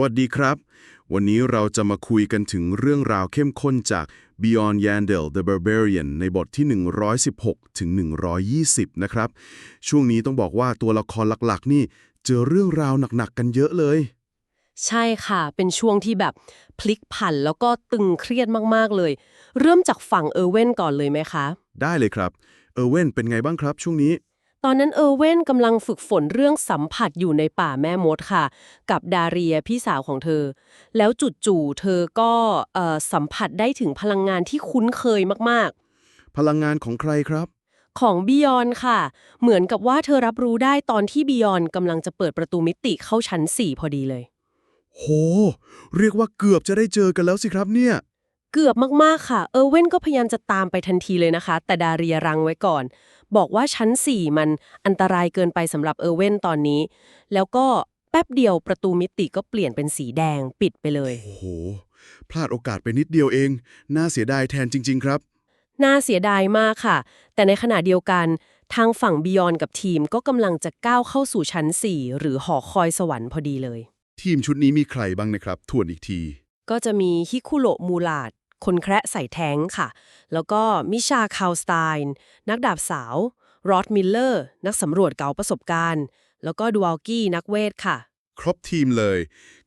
วัสดีครับ วันนี้เราจะมาคุยกันถึงเรื่องราวเข้มข้นจาก Beyond Yandel the Barbarian ในบทที่ 116 ถึง 120 นะครับ ช่วงนี้ต้องบอกว่าตัวละครหลักๆ นี่เจอเรื่องราวหนักๆ กันเยอะเลย ใช่ค่ะ เป็นช่วงที่แบบพลิกผันแล้วก็ตึงเครียดมากๆเลย เริ่มจากฝั่งเออร์เว่นก่อนเลยไหมคะ ได้เลยครับ เออร์เวนเป็นไงบ้างครับช่วงนี้ ตอนนั้นเออร์เว่นกำลังฝึกฝนเรื่องสัมผัสอยู่ในป่าแม่มดค่ะ กับดาเรียพี่สาวของเธอ แล้วจู่ๆเธอก็เอ่อสัมผัสได้ถึงพลังงานที่คุ้นเคยมากพลังงานของใครครับๆของบิยอนค่ะ เหมือนกับว่าเธอรับรู้ได้ตอนที่บิยอนกำลังจะเปิดประตูมิติเข้าชั้น 4 พอดีเลย โห เรียกว่าเกือบจะได้เจอกันแล้วสิครับเนี่ย เกือบมากๆค่ะ เออร์เว่นก็พยายามจะตามไปทันทีเลยนะคะ แต่ดาเรียรังไว้ก่อน บอกว่าชั้น 4 มันอันตรายเกินไปสำหรับเออร์เว่นตอนนี้ แล้วก็แป๊บเดียวประตูมิติก็เปลี่ยนเป็นสีแดงปิดไปเลย โอ้โห พลาดโอกาสไปนิดเดียวเอง น่าเสียดายแทนจริง ๆ ครับ น่าเสียดายมากค่ะ แต่ในขณะเดียวกันทางฝั่งบิยอนกับทีมก็กำลังจะก้าวเข้าสู่ชั้น 4 หรือหอคอยสวรรค์พอดีเลย ทีมชุดนี้มีใครบ้างนะครับทวนอีกที ก็จะมีฮิคุโระมูลาด คนแคระใส่แท้งค่ะ แล้วก็มิชาคาวสไตน์นักดาบสาวรอดมิลเลอร์ นักสำรวจเก่าประสบการณ์ แล้วก็ดูอัลกี้นักเวทค่ะ ครบทีมเลย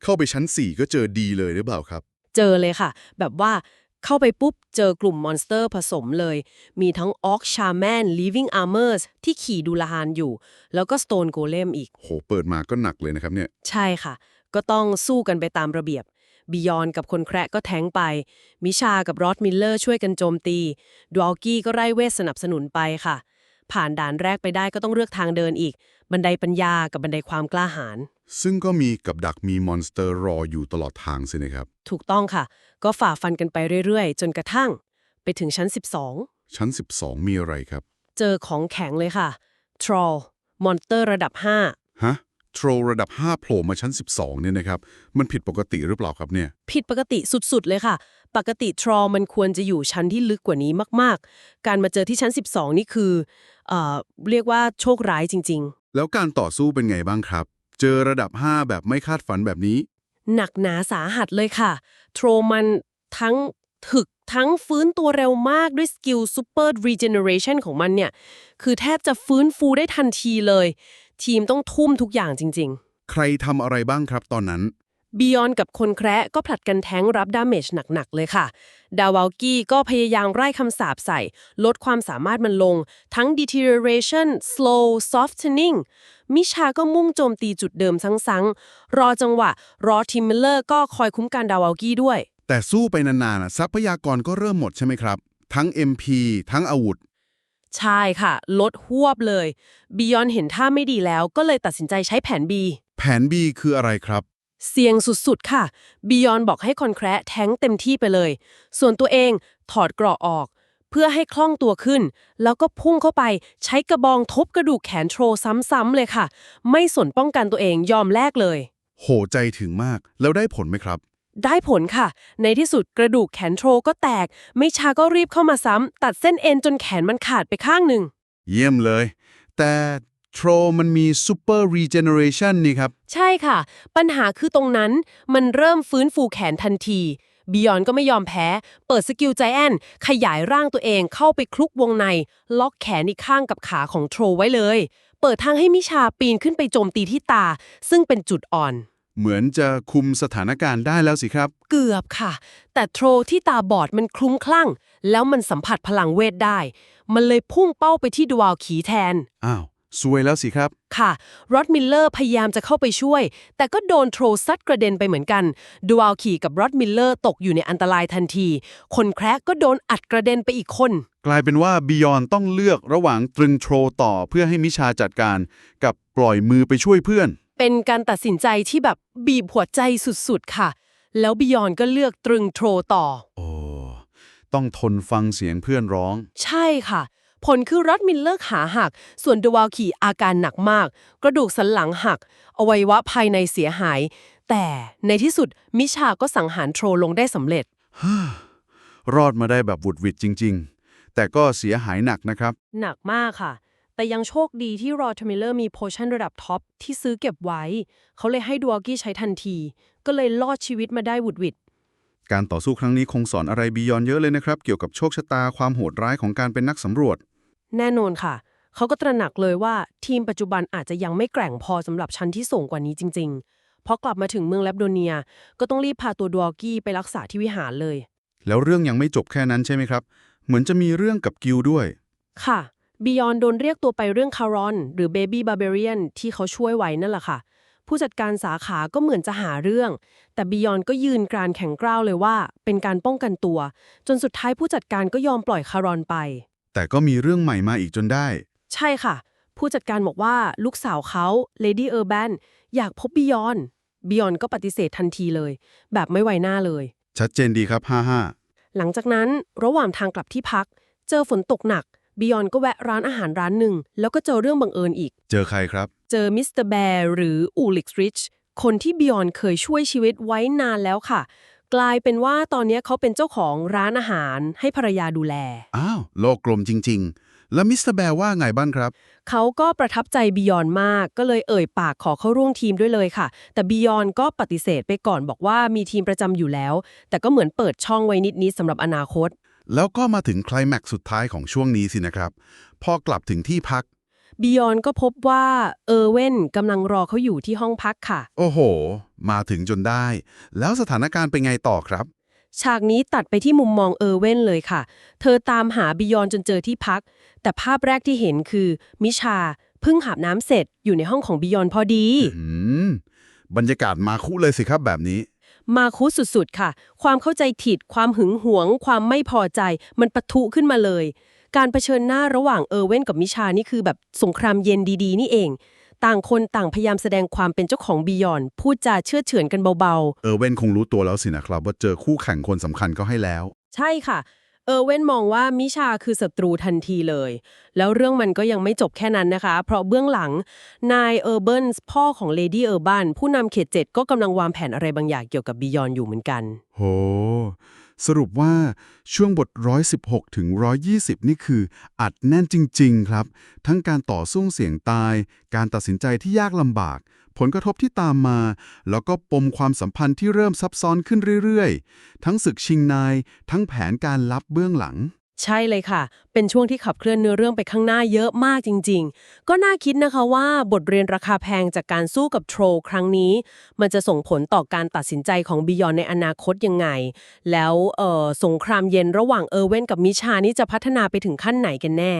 เข้าไปชั้น 4 ก็เจอดีเลยหรือเปล่าครับ เจอเลยค่ะ แบบว่าเข้าไปปุ๊บ เจอกลุ่มมอนสเตอร์ผสมเลย มีทั้งออกชาแมน living armors ที่ขี่ดูลาฮานอยู่ แล้วก็สโตนโกเลมอีก โห เปิดมาก็หนักเลยนะครับเนี่ย ใช่ค่ะ ก็ต้องสู้กันไปตามระเบียบ บิยอนกับคนแคระก็แท้งไป มิชากับรอดมิลเลอร์ช่วยกันโจมตีดูอัลกี้ก็ไล่เวทสนับสนุนไปค่ะ ผ่านด่านแรกไปได้ก็ต้องเลือกทางเดินอีก บันไดปัญญากับบันไดความกล้าหาญซึ่งก็มีกับดักมีมอนสเตอร์รออยู่ตลอดทางสินะครับ ถูกต้องค่ะ ก็ฝ่าฟันกันไปเรื่อยๆ จนกระทั่ง ไปถึงชั้น 12 ชั้น 12 มีอะไรครับ เจอของแข็งเลยค่ะทรอลมอนเตอร์ระดับ 5 ฮะ โทรระดับ 5 โผล่มาชั้น 12 เนี่ยนะครับ มันผิดปกติหรือเปล่าครับเนี่ย ผิดปกติสุดๆเลยค่ะ ปกติทรอมันควรจะอยู่ชั้นที่ลึกกว่านี้มากๆ การมาเจอที่ชั้น 12 นี่คือเอ่อเรียกว่าโชคร้ายจริงแล้วการต่อสู้เป็นไงบ้างครับ เจอระดับ 5 แบบไม่คาดฝันแบบนี้ๆหนักหนาสาหัสเลยค่ะทรอมันทั้งถึกทั้งฟื้นตัวเร็วมากด้วยสกิลซูเปอร์รีเจเนเรชันของมันเนี่ย คือแทบจะฟื้นฟูได้ทันทีเลย ทีมต้องทุ่มทุกอย่างจริงๆใครทำอะไรบ้างครับตอนนั้นบิยอนกับคนแคระก็ผลัดกันแท้งรับดาเมจหนัก ๆ เลยค่ะ ดาวาลกี้ก็พยายามไล่คำสาปใส่ ลดความสามารถมันลง ทั้ง deterioration slow softening มิชาก็มุ่งโจมตีจุดเดิมซ้ำๆรอจังหวะ รอทิมเมลเลอร์ก็คอยคุ้มกันดาวาลกี้ด้วย แต่สู้ไปนานๆน่ะทรัพยากรก็เริ่มหมดใช่ไหมครับ ทั้ง MP ทั้งอาวุธ ใช่ค่ะ ลดหวบเลยบิยอนเห็นท่าไม่ดีแล้วก็เลยตัดสินใจใช้แผน B แผน B คืออะไรครับ เสี่ยงสุดๆ ค่ะบิยอนบอกให้คอนแคระแท้งเต็มที่ไปเลย ส่วนตัวเองถอดเกราะออก เพื่อให้คล่องตัวขึ้น แล้วก็พุ่งเข้าไปใช้กระบองทบกระดูกแขนโทรซ้ำๆเลยค่ะ ไม่สนป้องกันตัวเองยอมแลกเลย โหใจถึงมากแล้วได้ผลไหมครับ ได้ผลค่ะ ในที่สุดกระดูกแขนโทรก็แตก ไม่ช้าก็รีบเข้ามาซ้ำ ตัดเส้นเอ็นจนแขนมันขาดไปข้างหนึ่ง เยี่ยมเลย แต่โทรมันมี Super Regeneration นี่ครับ ใช่ค่ะ ปัญหาคือตรงนั้นมันเริ่มฟื้นฟูแขนทันทีบิยอนก็ไม่ยอมแพ้ เปิดสกิลใจแอนขยายร่างตัวเองเข้าไปคลุกวงใน ล็อกแขนอีกข้างกับขาของโทรไว้เลย เปิดทางให้มิชาปีนขึ้นไปโจมตีที่ตา ซึ่งเป็นจุดอ่อน เหมือนจะคุมสถานการณ์ได้แล้วสิครับ เกือบค่ะ แต่โทรที่ตาบอดมันคลุ้มคลั่ง แล้วมันสัมผัสพลังเวทได้ มันเลยพุ่งเป้าไปที่ดวาลขีแทน อ้าวซวยแล้วสิครับ ค่ะรอดมิลเลอร์พยายามจะเข้าไปช่วย แต่ก็โดนโทรซัดกระเด็นไปเหมือนกันดูอัลขี่กับรอดมิลเลอร์ตกอยู่ในอันตรายทันที คนแคระก็โดนอัดกระเด็นไปอีกคน กลายเป็นว่าบิยอนต้องเลือกระหว่างตรึงโทรต่อเพื่อให้มิชาจัดการ กับปล่อยมือไปช่วยเพื่อน เป็นการตัดสินใจที่แบบบีบหัวใจสุดๆค่ะ แล้วบิยอนก็เลือกตรึงโทรต่อ โอ้ ต้องทนฟังเสียงเพื่อนร้อง ใช่ค่ะ ผลคือรอดมิลเลอร์ขาหัก ส่วนดวาลขี่อาการหนักมาก กระดูกสันหลังหัก อวัยวะภายในเสียหาย แต่ในที่สุดมิชาก็สังหารโทรลงได้สำเร็จ รอดมาได้แบบบุดหวิดจริง ๆ แต่ก็เสียหายหนักนะครับ หนักมากค่ะ แต่ยังโชคดีที่รอทมิลเลอร์มีโพชั่นระดับท็อปที่ซื้อเก็บไว้ เขาเลยให้ดูอัลกี้ใช้ทันที ก็เลยรอดชีวิตมาได้หวุดหวิดการต่อสู้ครั้งนี้คงสอนอะไรบียอนเยอะเลยนะครับ เกี่ยวกับโชคชะตาความโหดร้ายของการเป็นนักสำรวจ แน่นอนค่ะ เขาก็ตระหนักเลยว่าทีมปัจจุบันอาจจะยังไม่แกร่งพอสำหรับชั้นที่สูงกว่านี้จริง ๆ พอกลับมาถึงเมืองแลบโดเนีย ก็ต้องรีบพาตัวดอร์กี้ไปรักษาที่วิหารเลย แล้วเรื่องยังไม่จบแค่นั้นใช่ไหมครับ เหมือนจะมีเรื่องกับกิลด้วย ค่ะ บิยอนโดนเรียกตัวไปเรื่องคารอน หรือเบบี้บา r เบเรียนที่เขาช่วยไว้นั่นแหละค่ะ ผู้จัดการสาขาก็เหมือนจะหาเรื่อง แต่บิยอนก็ยืนกรานแข็งกร้าวเลยว่า เป็นการป้องกันตัว จนสุดท้ายผู้จัดการก็ยอมปล่อยคารอนไป แต่ก็มีเรื่องใหม่มาอีกจนได้ ใช่ค่ะ ผู้จัดการบอกว่าลูกสาวเขาเลดี้เออร์แบนอยากพบบิยอนบิยอนก็ปฏิเสธทันทีเลย แบบไม่ไวหน้าเลย ชัดเจนดีครับ 55 หลังจากนั้นระหว่างทางกลับที่พัก เจอฝนตกหนัก บิยอนก็แวะร้านอาหารร้านหนึ่ง แล้วก็เจอเรื่องบังเอิญอีก เจอใครครับ เจอมิสเตอร์แบร์หรืออูลิกริชคนที่บิยอนเคยช่วยชีวิตไว้นานแล้วค่ะ กลายเป็นว่าตอนนี้เขาเป็นเจ้าของร้านอาหารให้ภรรยาดูแล อ้าว โลกกลมจริง ๆ แล้วมิสเตอร์แบร์ว่าไงบ้างครับ เขาก็ประทับใจบิยอนมาก ก็เลยเอ่ยปากขอเข้าร่วมทีมด้วยเลยค่ะ แต่บิยอนก็ปฏิเสธไปก่อนบอกว่ามีทีมประจำอยู่แล้ว แต่ก็เหมือนเปิดช่องไว้นิดๆสำหรับอนาคต แล้วก็มาถึงไคลแม็กซ์สุดท้ายของช่วงนี้สินะครับ พอกลับถึงที่พักบิยอนก็พบว่าเออร์เว่นกำลังรอเขาอยู่ที่ห้องพักค่ะ โอ้โห มาถึงจนได้ แล้วสถานการณ์เป็นไงต่อครับ ฉากนี้ตัดไปที่มุมมองเออร์เว่นเลยค่ะ เธอตามหาบิยอนจนเจอที่พัก แต่ภาพแรกที่เห็นคือ มิชาเพิ่งหาบน้ำเสร็จอยู่ในห้องของบิยอนพอดีอืมบรรยากาศมาคุเลยสิครับแบบนี้ มาคุสุดๆค่ะ ความเข้าใจผิด ความหึงหวง ความไม่พอใจ มันปะทุขึ้นมาเลย การเผชิญหน้าระหว่างเออร์เว่นกับมิชานี่คือแบบสงครามเย็นดีๆ นี่เอง ต่างคนต่างพยายามแสดงความเป็นเจ้าของบิยอนพูดจาเชื่อดเฉือนกันเบาๆ เออร์เว่นคงรู้ตัวแล้วสินะครับว่าเจอคู่แข่งคนสำคัญก็ให้แล้ว ใช่ค่ะ เออเว่นมองว่ามิชาคือศัตรูทันทีเลย แล้วเรื่องมันก็ยังไม่จบแค่นั้นนะคะ เพราะเบื้องหลังนายเออร์เบิร์นส์พ่อของเลดี้เออร์บันผู้นำเขตเจ็ดก็กำลังวางแผนอะไรบางอย่างเกี่ยวกับบิยอนอยู่เหมือนกัน โห สรุปว่าช่วงบท 116 ถึง 120 นี่คือ อัดแน่นจริง ๆ ครับ ทั้งการต่อสู้เสี่ยงตาย การตัดสินใจที่ยากลำบาก ผลกระทบที่ตามมา แล้วก็ปมความสัมพันธ์ที่เริ่มซับซ้อนขึ้นเรื่อยๆ ทั้งศึกชิงนาย ทั้งแผนการลับเบื้องหลัง ใช่เลยค่ะ เป็นช่วงที่ขับเคลื่อนเนื้อเรื่องไปข้างหน้าเยอะมากจริง ๆ ก็น่าคิดนะคะว่าบทเรียนราคาแพงจากการสู้กับโทรครั้งนี้ มันจะส่งผลต่อการตัดสินใจของบิยอนในอนาคตยังไง แล้วสงครามเย็นระหว่างเออร์เว่นกับมิชานี่จะพัฒนาไปถึงขั้นไหนกันแน่